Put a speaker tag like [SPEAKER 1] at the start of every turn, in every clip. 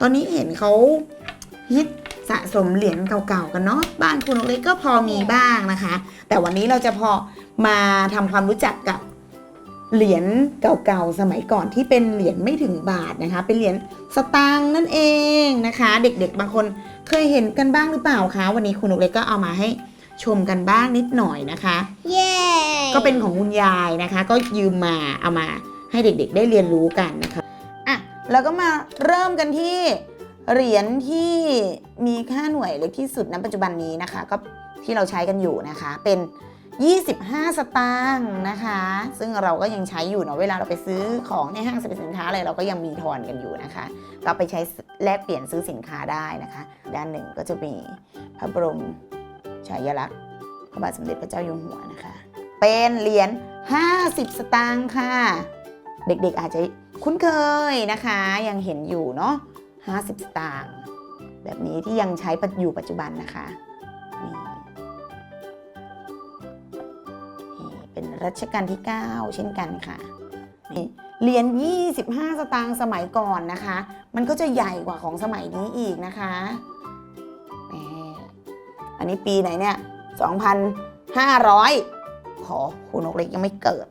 [SPEAKER 1] ตอนนี้เห็นเขาฮิตสะสมเหรียญเก่าๆกันเนาะบ้านคุณนกเล็กก็พอมีบ้างนะคะ แต่วันนี้เราจะพอมาทำความรู้จักกับเหรียญเก่าๆสมัยก่อนที่เป็นเหรียญไม่ถึงบาทนะคะ เป็นเหรียญสตางค์นั่นเองนะคะ เด็กๆ บางคนเคยเห็นกันบ้างหรือเปล่าคะวันนี้คุณนกเล็กก็เอามาให้ชมกันบ้างนิดหน่อยนะคะ
[SPEAKER 2] เย้
[SPEAKER 1] ก็เป็นของคุณยายนะคะ ก็ยืมมาเอามาให้เด็กๆ ได้เรียนรู้กันนะคะอะ แล้วก็มาเริ่มกันที่เหรียญที่มีค่าหน่วยเล็กที่สุดณปัจจุบันนี้นะคะ ก็ที่เราใช้กันอยู่นะคะ เป็น 25 สตางค์นะคะ ซึ่งเราก็ยังใช้อยู่เนาะเวลาเราไปซื้อของในห้างสรรพสินค้าอะไรเราก็ยังมีทอนกันอยู่นะคะ ก็ไปใช้แลกเปลี่ยนซื้อสินค้าได้นะคะ ด้านหนึ่งก็จะมีพระบรมฉายาลักษณ์พระบาทสมเด็จพระเจ้าอยู่หัวนะคะ เป็นเหรียญ50 สตางค์ค่ะ เด็กๆอาจจะ คุ้นเคยนะคะ ยังเห็นอยู่เนาะ50 สตางค์แบบนี้ที่ยังใช้อยู่ปัจจุบันนะคะนี่เป็นรัชกาลที่ 9 เช่นกันค่ะนี่เหรียญ25 สตางค์สมัยก่อนนะคะ มันก็จะใหญ่กว่าของสมัยนี้อีกนะคะ อันนี้ปีไหนเนี่ย 2,500 ขอคุณนกเล็กยังไม่เกิด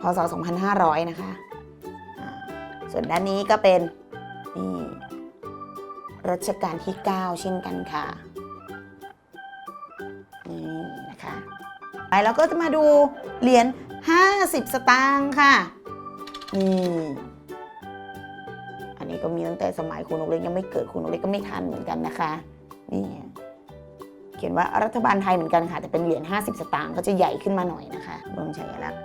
[SPEAKER 1] พศ 2500 นะคะอ่าส่วนด้านนี้ก็เป็นนี่รัชกาลที่ 9 เช่นกันค่ะนี่นะคะไปแล้วก็จะมาดูเหรียญ50 สตางค์ค่ะนี่อันนี้ก็มีตั้งแต่สมัยคุณนกเล็กยังไม่เกิดคุณนกเล็กก็ไม่ทันเหมือนกันนะคะนี่ ขียนว่ารัฐบาลไทยเหมือนกันค่ะ แต่เป็นเหรียญ 50 สตางค์ก็จะใหญ่ขึ้นมาหน่อยนะคะรวมฉายาลักษณ์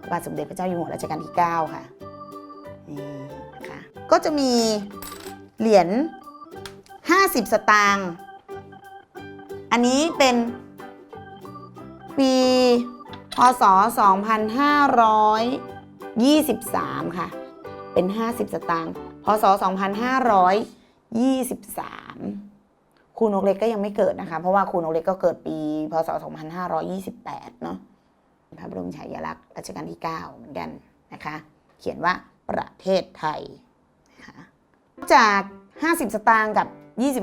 [SPEAKER 1] พระบาทสมเด็จพระเจ้าอยู่หัวรัชกาลที่ 9 ค่ะนี่นะคะก็จะมีเหรียญ 50 สตางค์อันนี้เป็นปีพศ 2523 ค่ะ เป็น 50 สตางค์พศ 2523 ครูนกเล็กก็ยังไม่เกิดนะคะ เพราะว่าครูนกเล็กก็เกิดปี พศ 2528 เนาะพระบรมฉายาลักษณ์รัชกาลที่ 9 เหมือนกันนะคะ เขียนว่าประเทศไทยนะคะจาก 50 สตางค์กับ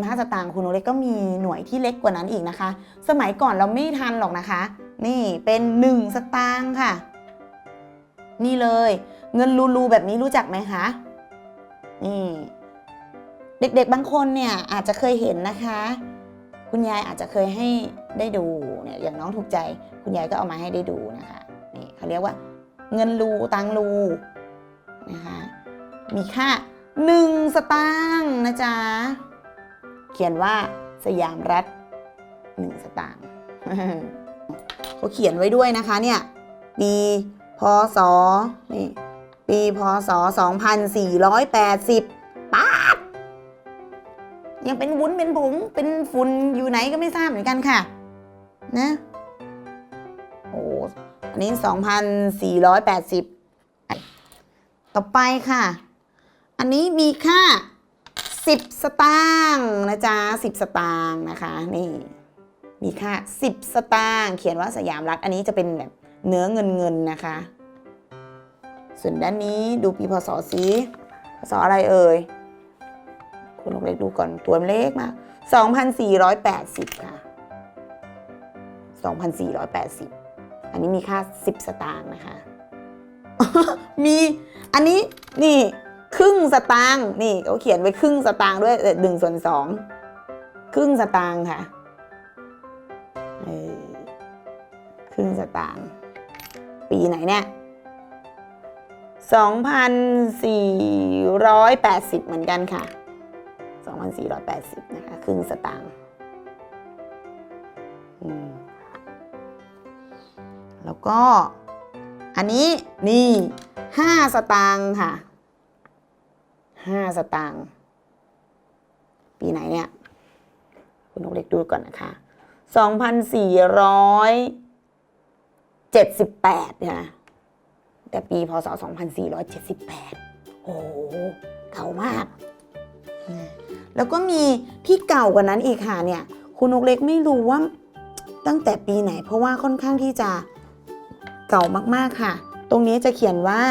[SPEAKER 1] 25 สตางค์ครูนกเล็กก็มีหน่วยที่เล็กกว่านั้นอีกนะคะ สมัยก่อนเราไม่ทันหรอกนะคะ นี่เป็น 1 สตางค์ค่ะ นี่เลย เงินรูๆแบบนี้รู้จักไหมคะนี่ เด็กๆบางคนเนี่ยอาจจะเคยเห็นนะคะ คุณยายอาจจะเคยให้ได้ดูเนี่ยอย่างน้องถูกใจ คุณยายก็เอามาให้ได้ดูนะคะนี่เขาเรียกว่า เงินรูตังรูนะคะมีค่า1สตางค์นะจ๊ะเขียนว่าสยามรัฐ1สตางค์เขาเขียนไว้ด้วยนะคะเนี่ยปีพศนี่ปีพศ 2480ป๊าด ยังเป็นวุ้นเป็นผงเป็นฝุ่นอยู่ไหนก็ไม่ทราบเหมือนกันค่ะ นะโอ้อันนี้ 2480 ต่อไปค่ะ อันนี้มีค่า 10 สตางค์นะจ๊ะ 10 สตางค์นะคะ นี่ มีค่า 10 สตางค์เขียนว่าสยามรัฐ อันนี้จะเป็นแบบเนื้อเงินเงินนะคะ ส่วนด้านนี้ดูปีพศสีพศอะไรเอ่ย คุณลองเล็กดูก่อนตัวเล็กมาก2,480 ค่ะ 2,480 อันนี้มีค่า 10 สตางค์นะคะ มีอันนี้นี่ครึ่งสตางค์นี่เขาเขียนไว้ครึ่งสตางค์ด้วยหนึ่งส่วนสองครึ่งสตางค์ค่ะเออครึ่งสตางค์ปีไหนเนี่ย2,480 เหมือนกันค่ะ 2,480 นะคะ ครึ่งสตางค์แล้วก็อันนี้นี่ 5 สตางค์ค่ะ 5 สตางค์ปีไหนเนี่ย คุณนกเล็กดูก่อนนะคะ 2,478 ค่ะแต่ปีพศ 2478 โอ้โหเก่ามาก แล้วก็มีที่เก่ากว่านั้นอีกค่ะเนี่ยคุณนกเล็กไม่รู้ว่าตั้งแต่ปีไหน เพราะว่าค่อนข้างที่จะเก่ามากๆค่ะ ตรงนี้จะเขียนว่า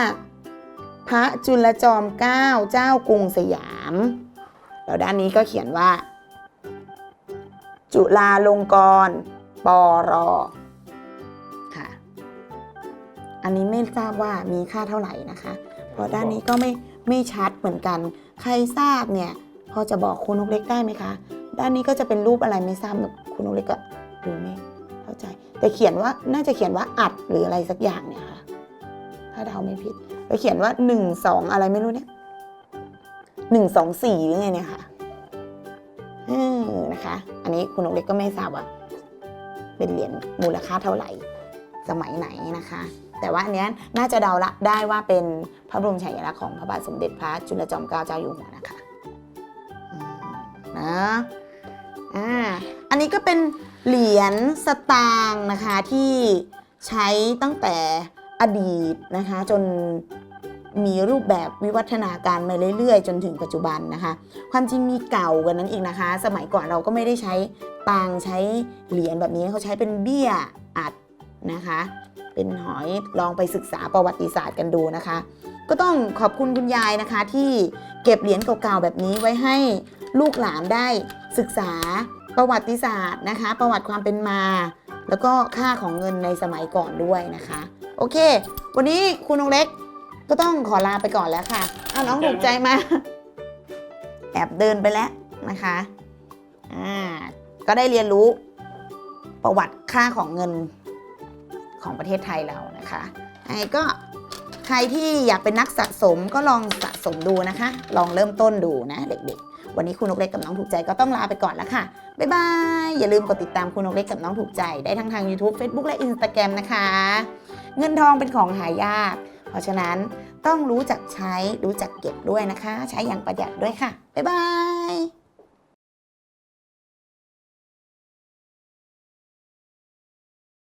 [SPEAKER 1] พระจุลจอมเกล้าเจ้ากรุงสยามแล้วด้านนี้ก็เขียนว่า จุฬาลงกรณ์ปรค่ะ อันนี้ไม่ทราบว่ามีค่าเท่าไหร่นะคะ เพราะด้านนี้ก็ไม่ไม่ชัดเหมือนกัน ใครทราบเนี่ย พอจะบอกคุณนกเล็กได้ไหมคะ ด้านนี้ก็จะเป็นรูปอะไรไม่ทราบคุณนกเล็กก็ดูไม่เข้าใจ แต่เขียนว่าน่าจะเขียนว่าอัดหรืออะไรสักอย่างเนี่ยค่ะ ถ้าเดาไม่ผิดไปเขียนว่าหนึ่งสองอะไรไม่รู้เนี่ยหนึ่งสองสี่หรือไงเนี่ยค่ะเออนะคะ อันนี้คุณนกเล็กก็ไม่ทราบว่าเป็นเหรียญมูลค่าเท่าไหร่ สมัยไหนนะคะ แต่ว่าอันเนี้ยน่าจะเดาละได้ว่าเป็นพระบรมฉายาลักษณ์ของพระบาทสมเด็จพระจุลจอมเกล้าเจ้าอยู่หัวนะคะ นะอ่าอันนี้ก็เป็นเหรียญสตางค์นะคะที่ใช้ตั้งแต่อดีตนะคะจนมีรูปแบบวิวัฒนาการมาเรื่อย ๆ จนถึงปัจจุบันนะคะ ความจริงมีเก่ากว่านั้นอีกนะคะ สมัยก่อนเราก็ไม่ได้ใช้ตังใช้เหรียญแบบนี้เขาใช้เป็นเบี้ยอัดนะคะ เป็นหอยลองไปศึกษาประวัติศาสตร์กันดูนะคะ ก็ต้องขอบคุณคุณยายนะคะที่เก็บเหรียญเก่าๆแบบนี้ไว้ให้ ลูกหลานได้ศึกษาประวัติศาสตร์นะคะ ประวัติความเป็นมา แล้วก็ค่าของเงินในสมัยก่อนด้วยนะคะ โอเค วันนี้คุณนงเล็กก็ต้องขอลาไปก่อนแล้วค่ะเอาน้องถูกใจมา แอบเดินไปแล้วนะคะอ่าก็ได้เรียนรู้ประวัติค่าของเงินของประเทศไทยเรานะคะยังไงก็ใครที่อยากเป็นนักสะสมก็ลองสะสมดูนะคะ ลองเริ่มต้นดูนะเด็กๆ วันนี้คุณนกเล็กกับน้องถูกใจก็ต้องลาไปก่อนแล้วค่ะ บ๊ายบาย อย่าลืมกดติดตามคุณนกเล็กกับน้องถูกใจได้ทั้งทาง YouTube Facebook และ Instagram นะคะ เงินทองเป็นของหายาก เพราะฉะนั้นต้องรู้จักใช้รู้จักเก็บด้วยนะคะ ใช้อย่างประหยัดด้วยค่ะ บ๊ายบาย